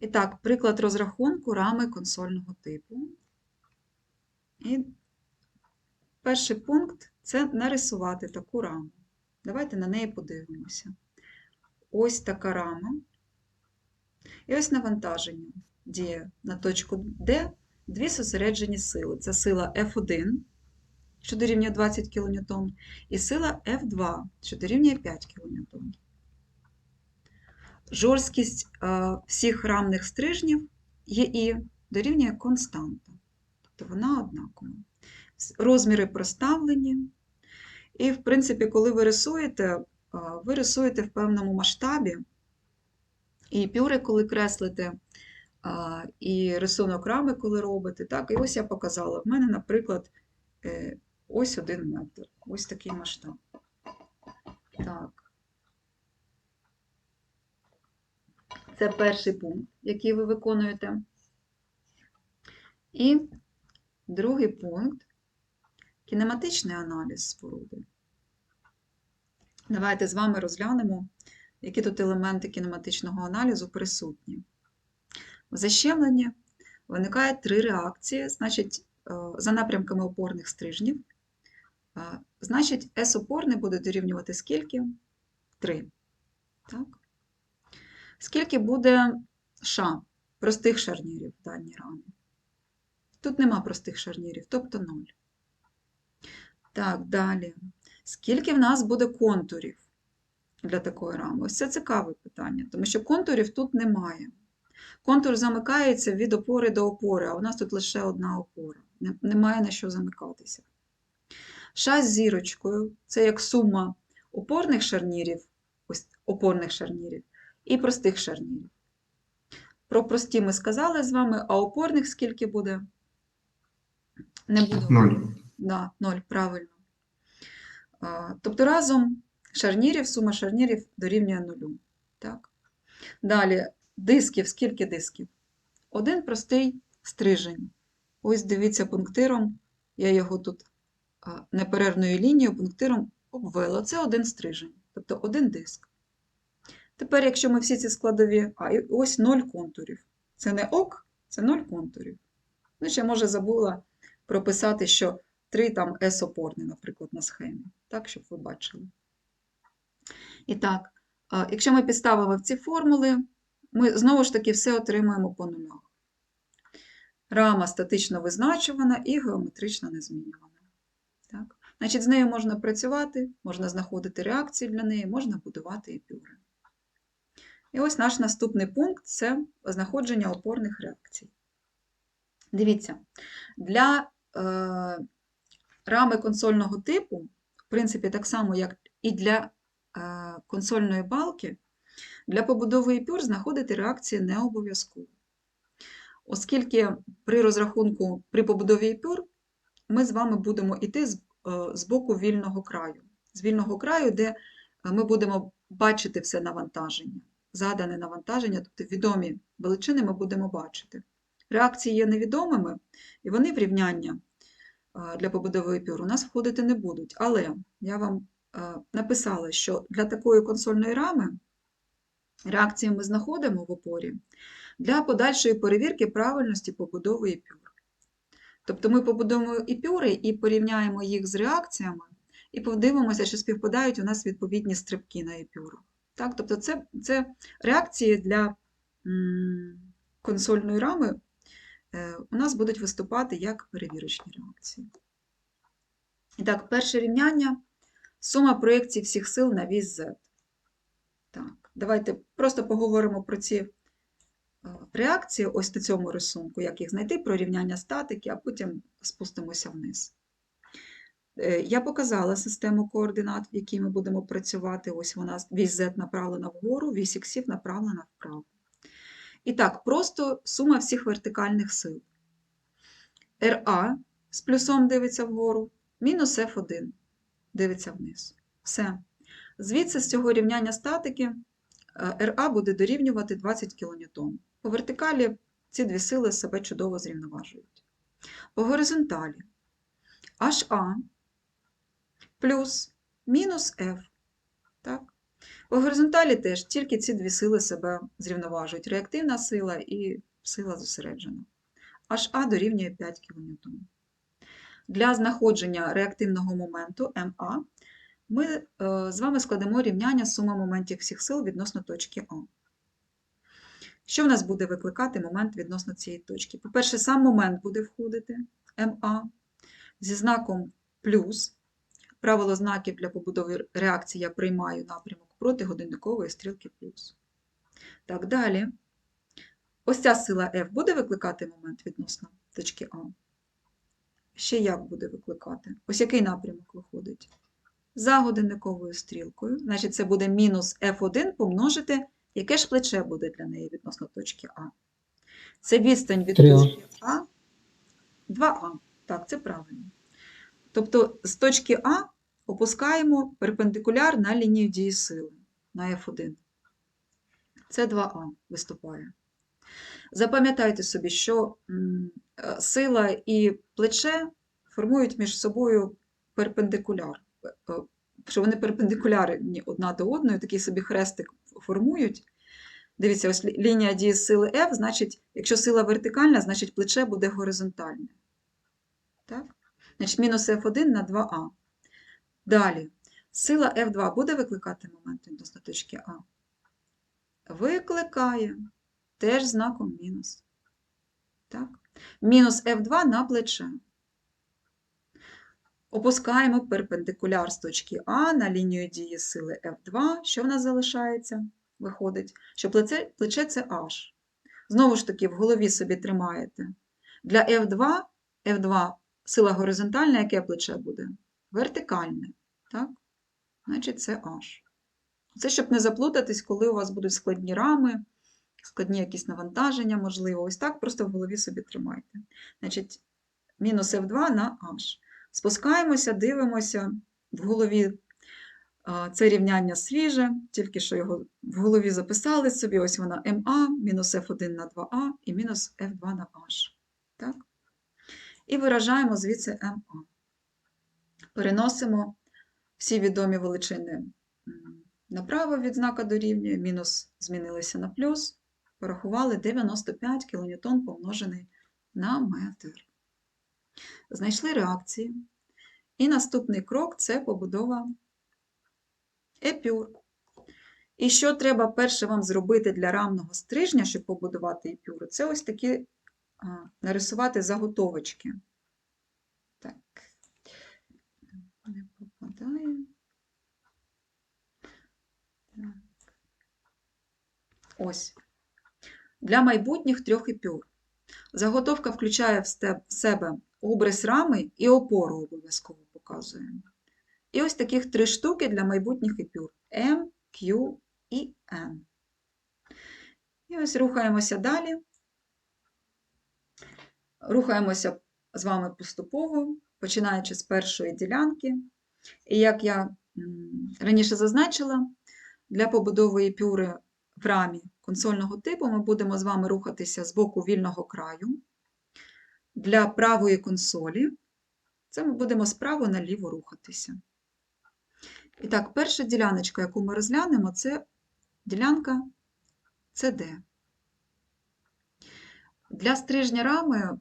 І так, приклад розрахунку рами консольного типу. І перший пункт це нарисувати таку раму. Давайте на неї подивимося. Ось така рама. І ось навантаження діє на точку D дві зосереджені сили. Це сила F1, що дорівнює 20 кН, і сила F2, що дорівнює 5 кН. Жорсткість е, всіх рамних стрижнів ЄІ дорівнює константа. Тобто вона однакова. Розміри проставлені. І, в принципі, коли ви рисуєте, е, ви рисуєте в певному масштабі. І пюри, коли креслите, і рисунок рами, коли робите. Так, і ось я показала. В мене, наприклад, е, ось один метр. Ось такий масштаб. Так. Це перший пункт, який ви виконуєте. І другий пункт кінематичний аналіз споруди. Давайте з вами розглянемо, які тут елементи кінематичного аналізу присутні. В защемленні виникає три реакції, значить, е, за напрямками опорних стрижнів. Е, Значить, S-опорне буде дорівнювати скільки? 3. Так? Скільки буде ша, простих шарнірів в даній рамі? Тут нема простих шарнірів, тобто 0. Так, далі. Скільки в нас буде контурів для такої рами? Ось це цікаве питання, тому що контурів тут немає. Контур замикається від опори до опори, а у нас тут лише одна опора. Немає на що замикатися. Ша з зірочкою це як сума опорних шарнірів, ось опорних шарнірів, і простих шарнірів. Про прості ми сказали з вами, а опорних скільки буде? Не буду. Ноль. Да, 0, правильно. Тобто разом шарнірів, сума шарнірів дорівнює нулю. Так? Далі, дисків, скільки дисків? Один простий стрижень. Ось дивіться пунктиром, я його тут неперервною лінією пунктиром обвела. Це один стрижень, тобто один диск. Тепер, якщо ми всі ці складові, а ось 0 контурів. Це не ок, це 0 контурів. Ну, ще, може, забула прописати, що 3 там S-опорне, наприклад, на схемі, так, щоб ви бачили. І так, якщо ми підставимо в ці формули, ми знову ж таки все отримуємо по нулях. Рама статично визначувана і геометрично незмінювана. Так? Значить, з нею можна працювати, можна знаходити реакції для неї, можна будувати епюри. І ось наш наступний пункт це знаходження опорних реакцій. Дивіться, для е, рами консольного типу, в принципі, так само, як і для е, консольної балки, для побудови епюр знаходити реакції не обов'язково. Оскільки при розрахунку, при побудові епюр ми з вами будемо йти з, е, з боку вільного краю, з вільного краю, де е, ми будемо бачити все навантаження, задане навантаження, тобто відомі величини ми будемо бачити. Реакції є невідомими, і вони в рівняння е, для побудови епюр у нас входити не будуть. Але я вам е, написала, що для такої консольної рами реакції ми знаходимо в опорі для подальшої перевірки правильності побудови епюр. Тобто ми побудуємо епюри і порівняємо їх з реакціями, і подивимося, чи співпадають у нас відповідні стрибки на епюрах. Так? Тобто це, це реакції для консольної рами е, у нас будуть виступати як перевірочні реакції. І так, перше рівняння сума проєкцій всіх сил на вісь Z. Так, давайте просто поговоримо про ці е, реакції ось на цьому рисунку, як їх знайти, про рівняння статики, а потім спустимося вниз. Е, Я показала систему координат, в якій ми будемо працювати. Ось вона, вісь Z направлена вгору, вісь іксів направлена вправо. І так, просто сума всіх вертикальних сил. RA з плюсом дивиться вгору, мінус F1 дивиться вниз. Все. Звідси з цього рівняння статики е, RA буде дорівнювати 20 кН. По вертикалі ці дві сили себе чудово зрівноважують. По горизонталі HA плюс мінус F. Так? По горизонталі теж тільки ці дві сили себе зрівноважують: реактивна сила і сила зосереджена. HA дорівнює 5 кН. Для знаходження реактивного моменту МА ми е, з вами складемо рівняння суми моментів всіх сил відносно точки А. Що в нас буде викликати момент відносно цієї точки? По-перше, сам момент буде входити МА зі знаком плюс. Правило знаків для побудови реакції я приймаю напрямок проти годинникової стрілки плюс. Так, далі. Ось ця сила F буде викликати момент відносно точки А. Ще як буде викликати? Ось який напрямок виходить? За годинниковою стрілкою. Значить, це буде мінус F1 помножити, яке ж плече буде для неї відносно точки А. Це відстань від 3А. точки А. 2А. Так, це правильно. Тобто з точки А опускаємо перпендикуляр на лінію дії сили на F1. Це 2А виступає. Запам'ятайте собі, що е, сила і плече формують між собою перпендикуляр. Е, е, Що вони перпендикулярні одна до одної, такий собі хрестик формують. Дивіться, ось лінія дії сили F, значить, якщо сила вертикальна, значить плече буде горизонтальне. Так? Значить, мінус F1 на 2А. Далі. Сила F2 буде викликати момент відносно точки А? Викликає. Теж знаком мінус. Так? Мінус F2 на плече. Опускаємо перпендикуляр з точки А на лінію дії сили F2. Що в нас залишається? Виходить, що плече, плече це H. Знову ж таки, в голові собі тримаєте. Для F2, F2 сила горизонтальна, яке плече буде? Вертикальне. Так? Значить, це H. Це щоб не заплутатись, коли у вас будуть складні рами, складні якісь навантаження, можливо. Ось так просто в голові собі тримайте. Значить, мінус F2 на H. Спускаємося, дивимося в голові. Це рівняння свіже, тільки що його в голові записали собі. Ось вона МА, мінус F1 на 2А і мінус F2 на H. Так? І виражаємо звідси МА. Переносимо всі відомі величини направо від знака дорівнює, мінус змінилися на плюс, порахували 95 кН помножений на метр. Знайшли реакції. І наступний крок це побудова епюр. І що треба перше вам зробити для рамного стрижня, щоб побудувати епюру? Це ось такі нарисувати заготовочки. Так, не попадає. Так. Ось. Для майбутніх трьох епюр. Заготовка включає в себе обрис рами і опору обов'язково показуємо. І ось таких три штуки для майбутніх епюр М, Q і N. І ось рухаємося далі. Рухаємося з вами поступово, починаючи з першої ділянки. І як я раніше зазначила, для побудови епюри в рамі консольного типу ми будемо з вами рухатися з боку вільного краю. Для правої консолі це ми будемо справа наліво рухатися. І так, перша діляночка, яку ми розглянемо, це ділянка CD. Для стрижня рами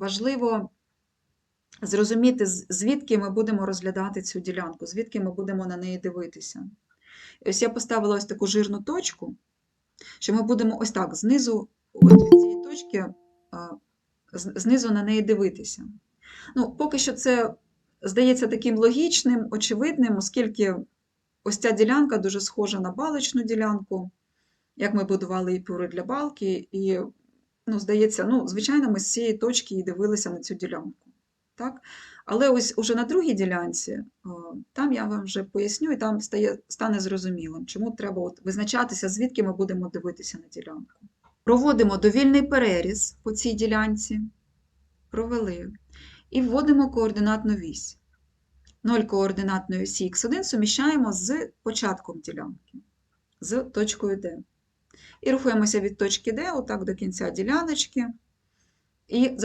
важливо зрозуміти, звідки ми будемо розглядати цю ділянку, звідки ми будемо на неї дивитися. І ось я поставила ось таку жирну точку, що ми будемо ось так знизу, від цієї точки, знизу на неї дивитися. Ну, поки що це здається таким логічним, очевидним, оскільки ось ця ділянка дуже схожа на балочну ділянку, як ми будували епюри для балки, і, ну, здається, ну, звичайно, ми з цієї точки і дивилися на цю ділянку. Так? Але ось уже на другій ділянці, там я вам вже поясню, і там стає, стане зрозумілим, чому треба от визначатися, звідки ми будемо дивитися на ділянку. Проводимо довільний переріз по цій ділянці, провели, і вводимо координатну вісь. 0 координатної осі х1 суміщаємо з початком ділянки, з точкою D. І рухаємося від точки D отак до кінця діляночки. І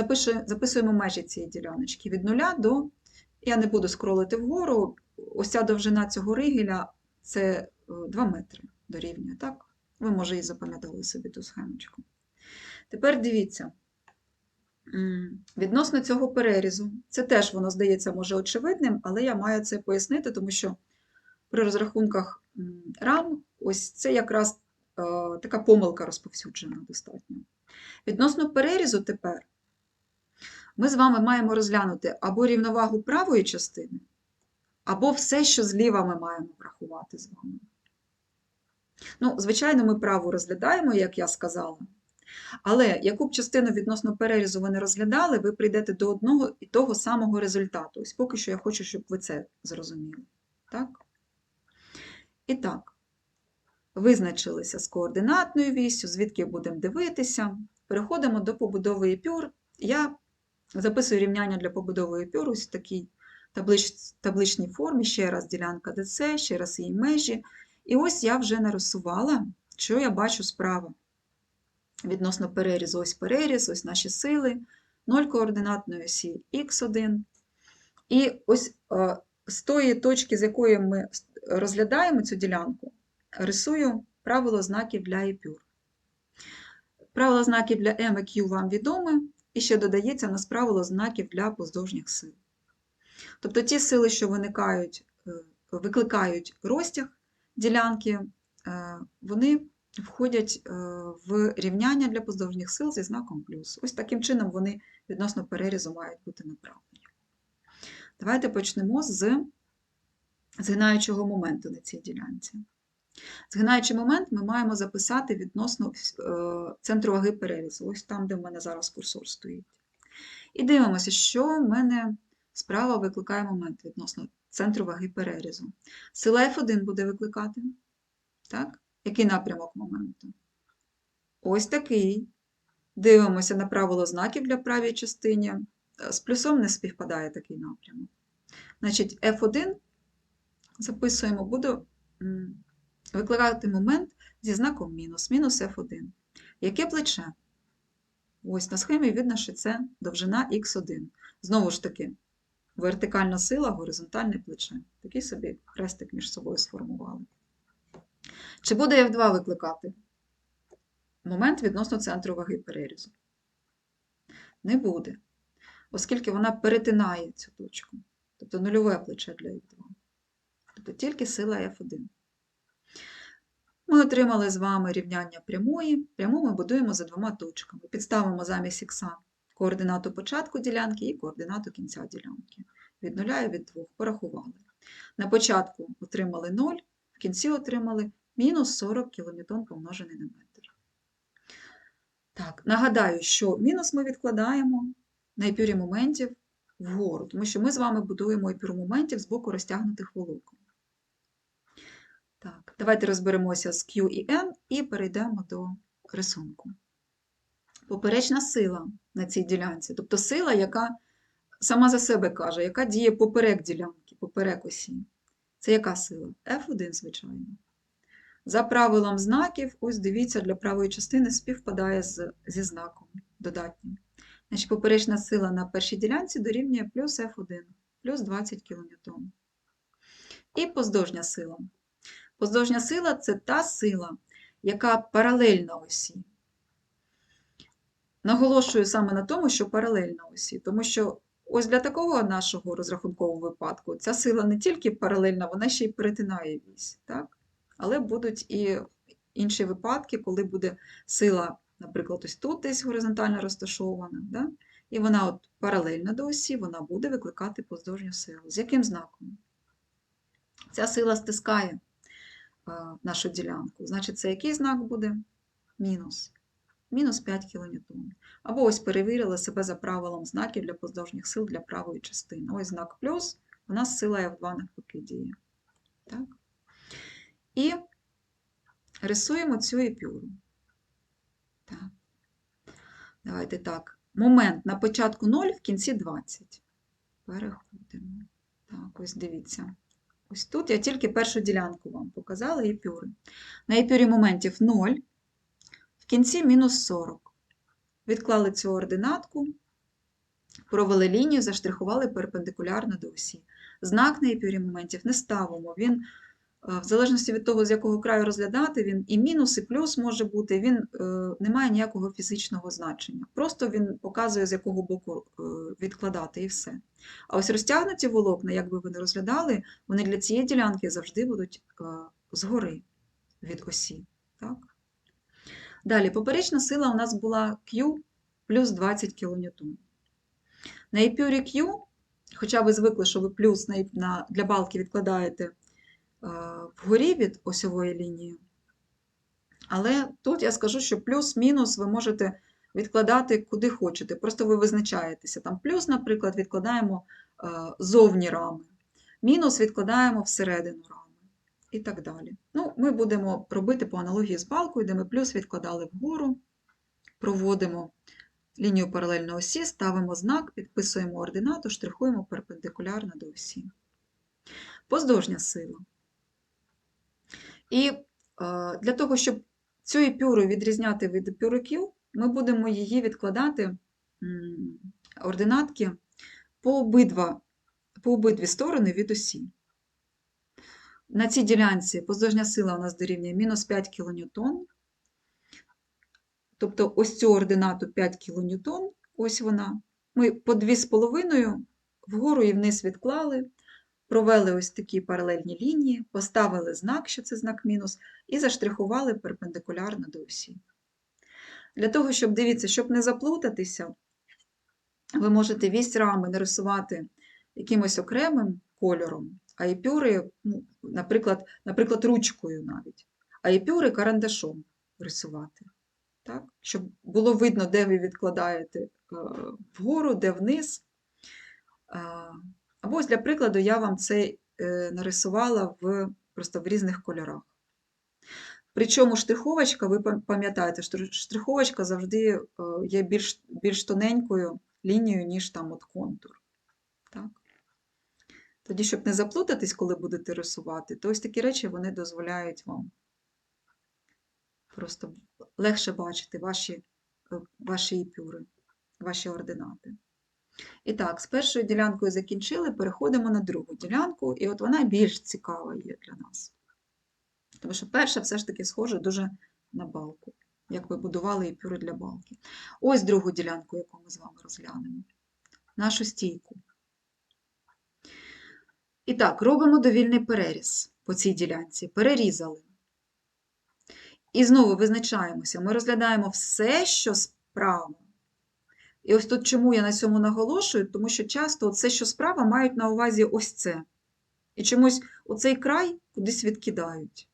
записуємо межі цієї діляночки від 0 до. Я не буду скролити вгору. Ось ця довжина цього ригеля це 2 метри дорівнює, так? Ви, може, і запам'ятали собі ту схемочку. Тепер дивіться. Відносно цього перерізу, це теж воно здається може очевидним, але я маю це пояснити, тому що при розрахунках рам ось це якраз е, така помилка розповсюджена достатньо. Відносно перерізу тепер ми з вами маємо розглянути або рівновагу правої частини, або все, що зліва ми маємо врахувати з вами. Ну, звичайно, ми праву розглядаємо, як я сказала. Але яку б частину відносно перерізу ви не розглядали, ви прийдете до одного і того самого результату. Ось поки що я хочу, щоб ви це зрозуміли. Так? І так, визначилися з координатною вісю, звідки будемо дивитися. Переходимо до побудови епюр. Я записую рівняння для побудови епюр ось в такій таблич, табличній формі. Ще раз ділянка ДЦ, ще раз її межі. І ось я вже нарисувала, що я бачу справа. Відносно перерізу, ось переріз, ось наші сили, 0 координатної осі х1. І ось е, з тої точки, з якої ми розглядаємо цю ділянку, рисую правило знаків для епюр. Правило знаків для М і Q вам відоме, і ще додається в нас правило знаків для поздовжніх сил. Тобто ті сили, що виникають, е, викликають розтяг ділянки, е, вони входять е, в рівняння для поздовжніх сил зі знаком плюс. Ось таким чином вони відносно перерізу мають бути направлені. Давайте почнемо з згинаючого моменту на цій ділянці. Згинаючий момент ми маємо записати відносно е, центру ваги перерізу, ось там, де в мене зараз курсор стоїть. І дивимося, що в мене справа викликає момент відносно центру ваги перерізу. Сила F1 буде викликати. Так? Який напрямок моменту? Ось такий. Дивимося на правило знаків для правій частині. Е, З плюсом не співпадає такий напрямок. Значить, F1 записуємо, буду м, викликати момент зі знаком мінус, мінус F1. Яке плече? Ось на схемі видно, що це довжина Х1. Знову ж таки, вертикальна сила, горизонтальне плече. Такий собі хрестик між собою сформували. Чи буде F2 викликати? Момент відносно центру ваги перерізу. Не буде, оскільки вона перетинає цю точку. Тобто нульове плече для F2. Тобто тільки сила F1. Ми отримали з вами рівняння прямої. Пряму ми будуємо за двома точками. Підставимо замість х координату початку ділянки і координату кінця ділянки. Від 0 і від 2 порахували. На початку отримали 0, в кінці отримали мінус 40 кН помножений на метр. Так, нагадаю, що мінус ми відкладаємо на епюрі моментів вгору, тому що ми з вами будуємо епюр моментів з боку розтягнутих волокон. Так, давайте розберемося з Q і N і перейдемо до рисунку. Поперечна сила на цій ділянці, тобто сила, яка сама за себе каже, яка діє поперек ділянки, поперек осі. Це яка сила? F1, звичайно. За правилом знаків, ось дивіться, для правої частини співпадає з, зі знаком додатнім. Значить, поперечна сила на першій ділянці дорівнює плюс F1, плюс 20 кН. І поздовжня сила. Поздовжня сила це та сила, яка паралельна осі. Наголошую саме на тому, що паралельна осі, тому що ось для такого нашого розрахункового випадку ця сила не тільки паралельна, вона ще й перетинає вісь. Так? Але будуть і інші випадки, коли буде сила, наприклад, ось тут десь горизонтально розташована, да? і вона от паралельна до осі, вона буде викликати поздовжню силу. З яким знаком? Ця сила стискає нашу ділянку. Значить, це який знак буде? Мінус. Мінус 5 кН. Або ось перевірили себе за правилом знаків для поздовжніх сил для правої частини. Ось знак плюс, у нас сила F2 навпаки діє. Так? І рисуємо цю епюру. Так. Давайте так. Момент на початку 0, в кінці 20. Переходимо. Так, ось дивіться. Ось тут я тільки першу ділянку вам показала епюри. На епюрі моментів 0, в кінці мінус 40. Відклали цю ординатку, провели лінію, заштрихували перпендикулярно до осі. Знак на епюрі моментів не ставимо, він в залежності від того, з якого краю розглядати, він і мінус, і плюс може бути, він е, не має ніякого фізичного значення. Просто він показує, з якого боку е, відкладати, і все. А ось розтягнуті волокна, як би ви не розглядали, вони для цієї ділянки завжди будуть е, згори від осі. Так? Далі, поперечна сила у нас була Q плюс 20 кН. На епюрі Q, хоча ви звикли, що ви плюс на, для балки відкладаєте е, вгорі від осьової лінії, але тут я скажу, що плюс-мінус ви можете відкладати куди хочете. Просто ви визначаєтеся. Там плюс, наприклад, відкладаємо е, зовні рами, мінус відкладаємо всередину рами і так далі. Ну, Ми будемо робити по аналогії з балкою, де ми плюс відкладали вгору, проводимо лінію паралельно осі, ставимо знак, підписуємо ординату, штрихуємо перпендикулярно до осі. Поздовжня сила. І е, для того, щоб цю епюру відрізняти від Q, ми будемо її відкладати ординатки по, обидва, по обидві сторони від осі. На цій ділянці поздовжня сила у нас дорівнює мінус 5 кН. Тобто ось цю ординату 5 кН, ось вона. Ми по 2,5 вгору і вниз відклали, провели ось такі паралельні лінії, поставили знак, що це знак мінус, і заштрихували перпендикулярно до осі. Для того, щоб дивіться, щоб не заплутатися, ви можете вісь рами нарисувати якимось окремим кольором, а епюри, ну, наприклад, наприклад, ручкою навіть, а епюри карандашом рисувати. Так? Щоб було видно, де ви відкладаєте е, вгору, де вниз. Або ось для прикладу я вам це е, нарисувала в, просто в різних кольорах. Причому штриховочка, ви пам'ятаєте, штриховочка завжди е, є більш, більш тоненькою лінією, ніж там от контур. Так? Тоді, щоб не заплутатись, коли будете рисувати, то ось такі речі вони дозволяють вам просто легше бачити ваші, е, ваші епюри, ваші ординати. І так, з першою ділянкою закінчили, переходимо на другу ділянку, і от вона більш цікава є для нас. Тому що перша все ж таки схожа дуже на балку, як ви будували епюри для балки. Ось другу ділянку, яку ми з вами розглянемо. Нашу стійку. І так, робимо довільний переріз по цій ділянці. Перерізали. І знову визначаємося. Ми розглядаємо все, що справа. І ось тут чому я на цьому наголошую, тому що часто все, що справа, мають на увазі ось це. І чомусь оцей край кудись відкидають.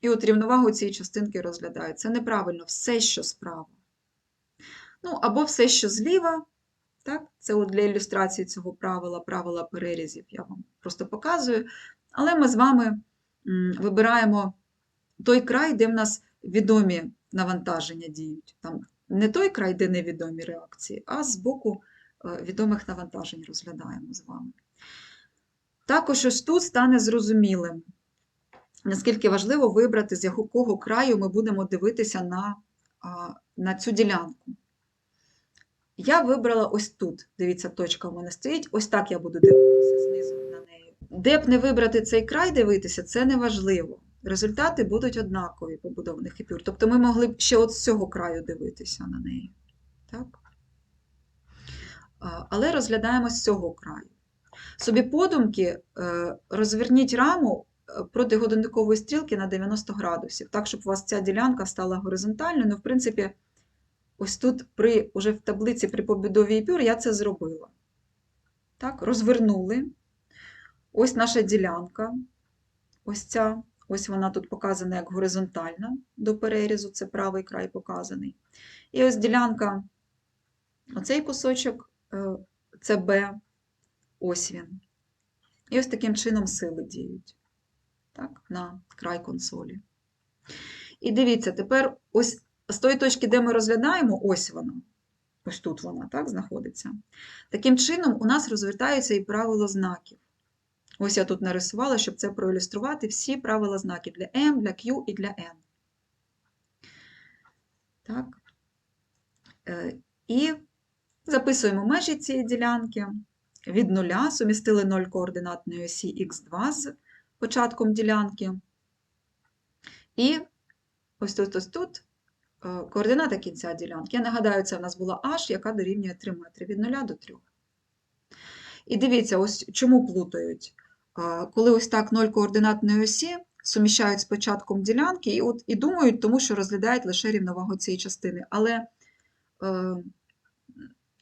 І от рівновагу цієї частинки розглядають. Це неправильно, все, що справа. Ну, або все, що зліва. Так? Це от для ілюстрації цього правила, правила перерізів, я вам просто показую. Але ми з вами вибираємо той край, де в нас відомі навантаження діють. Там не той край, де невідомі реакції, а з боку е, відомих навантажень розглядаємо з вами. Також ось тут стане зрозумілим, наскільки важливо вибрати, з якого краю ми будемо дивитися на, на цю ділянку. Я вибрала ось тут. Дивіться, точка в мене стоїть. Ось так я буду дивитися знизу на неї. Де б не вибрати цей край дивитися, це не важливо. Результати будуть однакові побудованих епюр. Тобто ми могли б ще от з цього краю дивитися на неї. Так? Але розглядаємо з цього краю. Собі подумки е, розверніть раму е, проти годинникової стрілки на 90 градусів, так, щоб у вас ця ділянка стала горизонтальною. Ну, в принципі, ось тут при, уже в таблиці при побудові епюр я це зробила. Так, розвернули. Ось наша ділянка. Ось ця. Ось вона тут показана як горизонтальна до перерізу, це правий край показаний. І ось ділянка, оцей кусочок, е, це Б, ось він. І ось таким чином сили діють так, на край консолі. І дивіться, тепер ось з тої точки, де ми розглядаємо, ось вона. Ось тут вона так, знаходиться. Таким чином, у нас розвертається і правило знаків. Ось я тут нарисувала, щоб це проілюструвати всі правила знаків для M, для Q і для N. Так. Е, І записуємо межі цієї ділянки. Від нуля сумістили 0 координатної осі х2 з початком ділянки. І ось тут, ось тут е, координата кінця ділянки. Я нагадаю, це в нас була h, яка дорівнює 3 метри від 0 до 3. І дивіться, ось чому плутають. Коли ось так 0 координатної осі суміщають з початком ділянки і, от, і думають, тому що розглядають лише рівновагу цієї частини. Але е,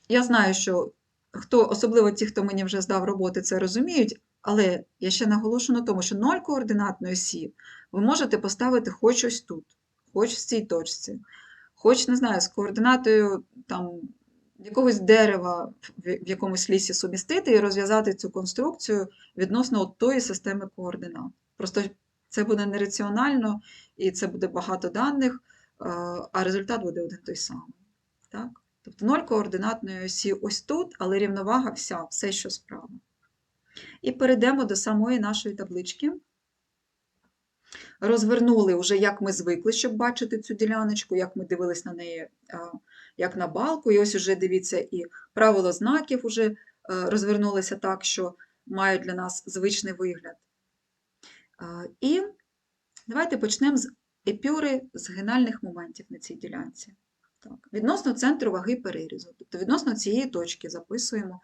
я знаю, що хто, особливо ті, хто мені вже здав роботи, це розуміють, але я ще наголошу на тому, що 0 координатної осі ви можете поставити хоч ось тут, хоч в цій точці, хоч, не знаю, з координатою там, якогось дерева в якомусь лісі сумістити і розв'язати цю конструкцію відносно от тої системи координат. Просто це буде нераціонально і це буде багато даних, е, а результат буде один той самий. Так? Тобто 0 координатної осі ось тут, але рівновага вся, все, що справа. І перейдемо до самої нашої таблички. Розвернули вже, як ми звикли, щоб бачити цю діляночку, як ми дивились на неї, як на балку. І ось уже дивіться, і правило знаків вже е, розвернулися так, що мають для нас звичний вигляд. І давайте почнемо з епюри згинальних моментів на цій ділянці. Так. Відносно центру ваги перерізу, тобто відносно цієї точки записуємо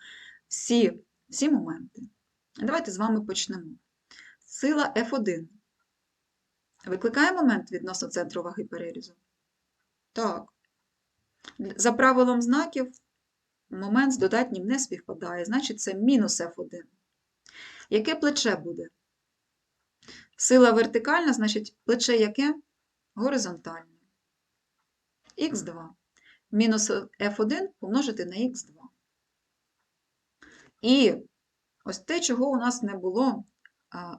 всі, всі моменти. Давайте з вами почнемо. Сила F1 викликає момент відносно центру ваги перерізу? Так. За правилом знаків момент з додатнім не співпадає, значить це мінус F1. Яке плече буде? Сила вертикальна, значить плече яке? Горизонтальне. Х2. Мінус F1 помножити на Х2. І ось те, чого у нас не було а,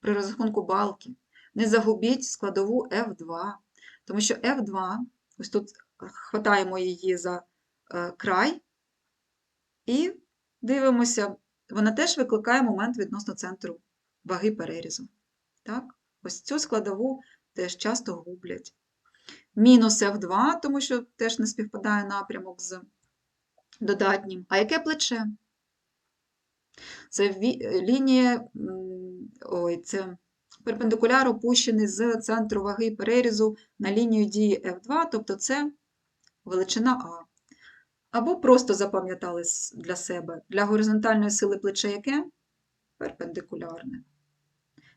при розрахунку балки. Не загубіть складову F2, тому що F2, ось тут хватаємо її за е, край і дивимося, вона теж викликає момент відносно центру ваги перерізу. Так? Ось цю складову теж часто гублять. Мінус F2, тому що теж не співпадає напрямок з додатнім. А яке плече? Це лінія, ой, це перпендикуляр опущений з центру ваги перерізу на лінію дії F2, тобто це величина А. Або просто запам'ятали для себе. Для горизонтальної сили плече яке? Перпендикулярне.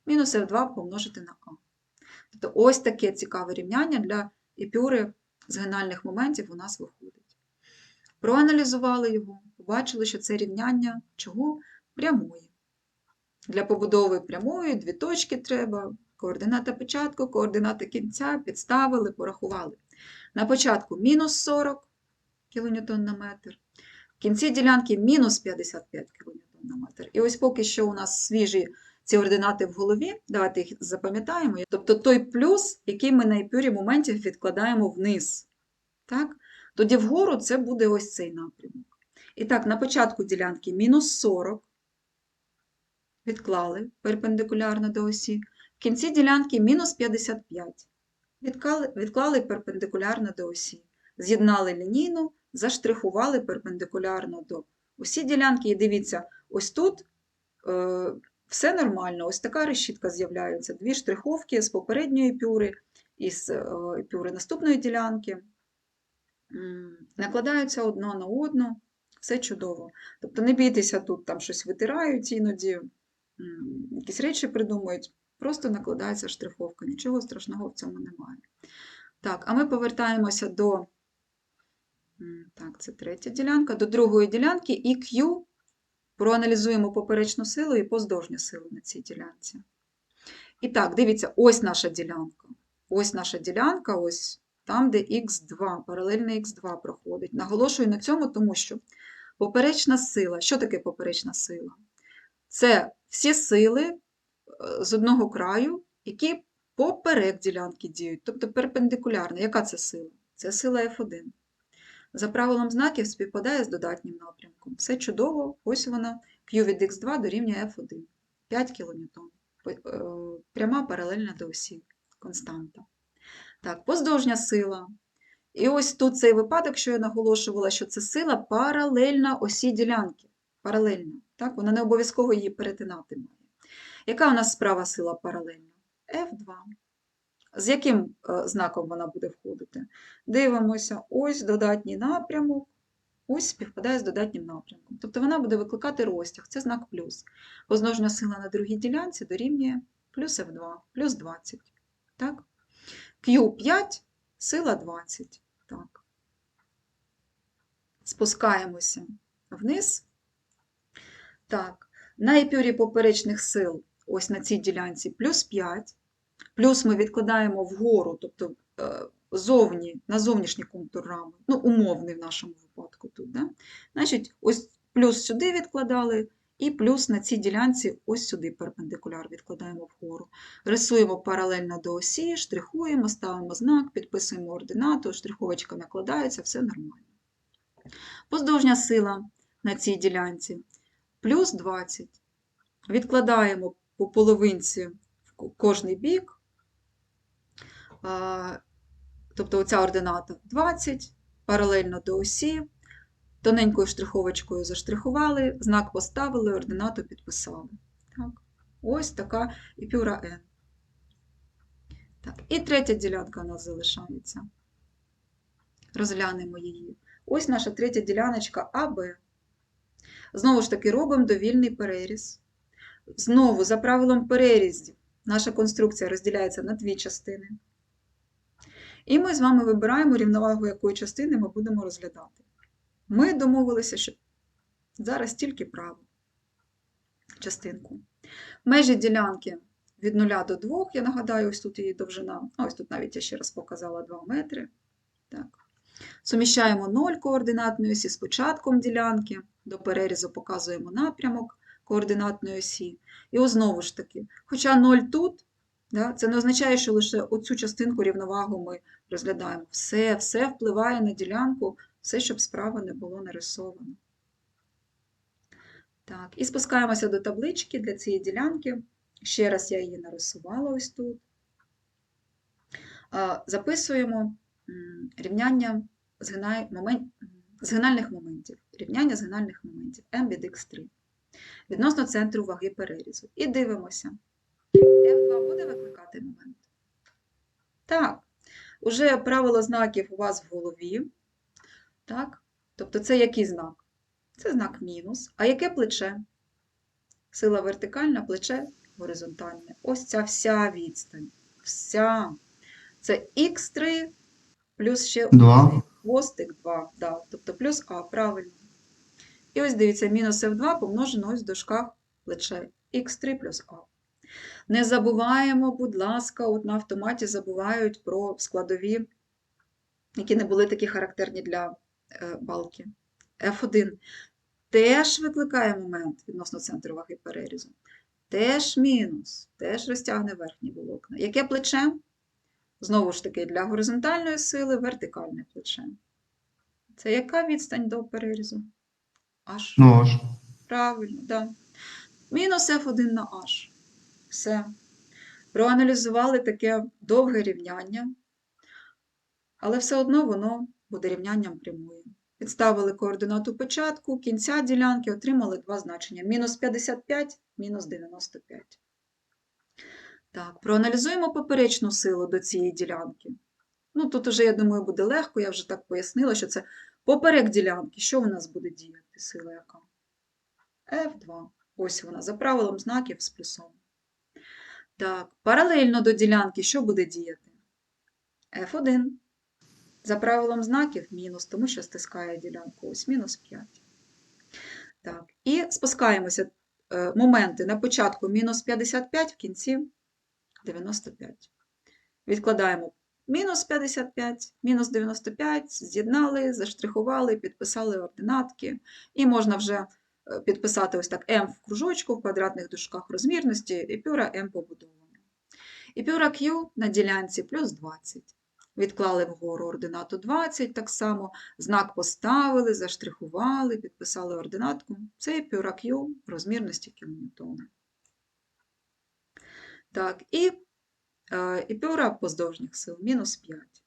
Мінус F2 помножити на А. Тобто ось таке цікаве рівняння для епюри згинальних моментів у нас виходить. Проаналізували його, побачили, що це рівняння чого? Прямої. Для побудови прямої дві точки треба, координата початку, координата кінця, підставили, порахували. На початку мінус 40 кН на метр, в кінці ділянки мінус 55 кН на метр. І ось поки що у нас свіжі ці ординати в голові, давайте їх запам'ятаємо. Тобто той плюс, який ми на епюрі моментів відкладаємо вниз. Так? Тоді вгору це буде ось цей напрямок. І так, на початку ділянки мінус 40 відклали перпендикулярно до осі. В кінці ділянки мінус 55 відклали, перпендикулярно до осі. З'єднали лінійну, заштрихували перпендикулярно до осі ділянки. І дивіться, ось тут е, все нормально, ось така решітка з'являється. Дві штриховки з попередньої пюри і з е, пюри наступної ділянки. Накладаються одна на одну, все чудово. Тобто не бійтеся, тут там щось витирають іноді, якісь речі придумують, просто накладається штриховка, нічого страшного в цьому немає. Так, а ми повертаємося до, так, це третя ділянка, до другої ділянки і Q проаналізуємо поперечну силу і поздовжню силу на цій ділянці. І так, дивіться, ось наша ділянка. Ось наша ділянка, ось там, де х2, паралельно х2 проходить. Наголошую на цьому, тому що поперечна сила, що таке поперечна сила? Це всі сили е, з одного краю, які поперек ділянки діють, тобто перпендикулярно. Яка це сила? Це сила F1. За правилом знаків співпадає з додатнім напрямком. Все чудово, ось вона, Q від x2 дорівнює F1. 5 кН. Пряма паралельна до осі, константа. Так, поздовжня сила. І ось тут цей випадок, що я наголошувала, що це сила паралельна осі ділянки. Паралельна. Так? Вона не обов'язково її перетинати має. Яка у нас справа сила паралельна? F2. З яким е, знаком вона буде входити? Дивимося, ось додатній напрямок, ось співпадає з додатнім напрямком. Тобто вона буде викликати розтяг, це знак плюс. Позножна сила на другій ділянці дорівнює плюс F2, плюс 20. Так? Q5, сила 20. Так. Спускаємося вниз. Так, на епюрі поперечних сил, ось на цій ділянці, плюс 5. Плюс ми відкладаємо вгору, тобто е, зовні, на зовнішній контур рами, ну, умовний в нашому випадку тут. Да? Значить, ось плюс сюди відкладали, і плюс на цій ділянці ось сюди перпендикуляр відкладаємо вгору. Рисуємо паралельно до осі, штрихуємо, ставимо знак, підписуємо ординату, штриховочка накладається, все нормально. Поздовжня сила на цій ділянці плюс 20. Відкладаємо по половинці в кожний бік. Тобто оця ордината 20, паралельно до осі, тоненькою штриховочкою заштрихували, знак поставили, ординату підписали. Так. Ось така епюра N. Так. І третя ділянка у нас залишається. Розглянемо її. Ось наша третя діляночка АБ. Знову ж таки, робимо довільний переріз. Знову, за правилом перерізів, наша конструкція розділяється на дві частини. І ми з вами вибираємо рівновагу, якої частини ми будемо розглядати. Ми домовилися, що зараз тільки праву частинку. Межі ділянки від 0 до 2, я нагадаю, ось тут її довжина, ось тут навіть я ще раз показала 2 метри. Так. Суміщаємо 0 координатної осі з початком ділянки, до перерізу показуємо напрямок координатної осі. І знову ж таки, хоча 0 тут, да, це не означає, що лише оцю частинку рівновагу ми розглядаємо. Все, все впливає на ділянку, все, щоб справа не було нарисовано. Так, і спускаємося до таблички для цієї ділянки. Ще раз я її нарисувала ось тут. Записуємо рівняння згинальних моментів. Рівняння згинальних моментів m від x3 відносно центру ваги перерізу. І дивимося. F2 буде викликати момент? Так. Уже правило знаків у вас в голові. Так? Тобто це який знак? Це знак мінус. А яке плече? Сила вертикальна, плече горизонтальне. Ось ця вся відстань. Вся. Це х3 плюс ще Два. один хвостик 2. Да. Тобто плюс А, правильно. І ось дивіться, мінус F2 помножено ось в дужках плече х3 плюс А. Не забуваємо, будь ласка, от на автоматі забувають про складові, які не були такі характерні для е, балки. F1 теж викликає момент відносно центру ваги перерізу. Теж мінус, теж розтягне верхні волокна. Яке плече? Знову ж таки, для горизонтальної сили вертикальне плече. Це яка відстань до перерізу? Аж. Нож. Правильно, да. Мінус F1 на H. Все. Проаналізували таке довге рівняння, але все одно воно буде рівнянням прямої. Підставили координату початку, кінця ділянки, отримали два значення: мінус 55, мінус 95. Так, проаналізуємо поперечну силу до цієї ділянки. Ну, тут уже, я думаю, буде легко, я вже так пояснила, що це поперек ділянки. Що у нас буде діяти? Сила яка? F2. Ось вона, за правилом знаків з плюсом. Так, паралельно до ділянки що буде діяти? F1. За правилом знаків мінус, тому що стискає ділянку. Ось мінус 5. Так, і спускаємося е, моменти на початку мінус 55, в кінці 95. Відкладаємо мінус 55, мінус 95, з'єднали, заштрихували, підписали ординатки. І можна вже е, підписати ось так m в кружочку, в квадратних дужках розмірності, і пюра m побудована. І пюра Q на ділянці плюс 20. Відклали вгору ординату 20, так само знак поставили, заштрихували, підписали ординатку. Це пюра Q розмірності кілоньютона. Так, і, і пюра поздовжніх сил мінус 5.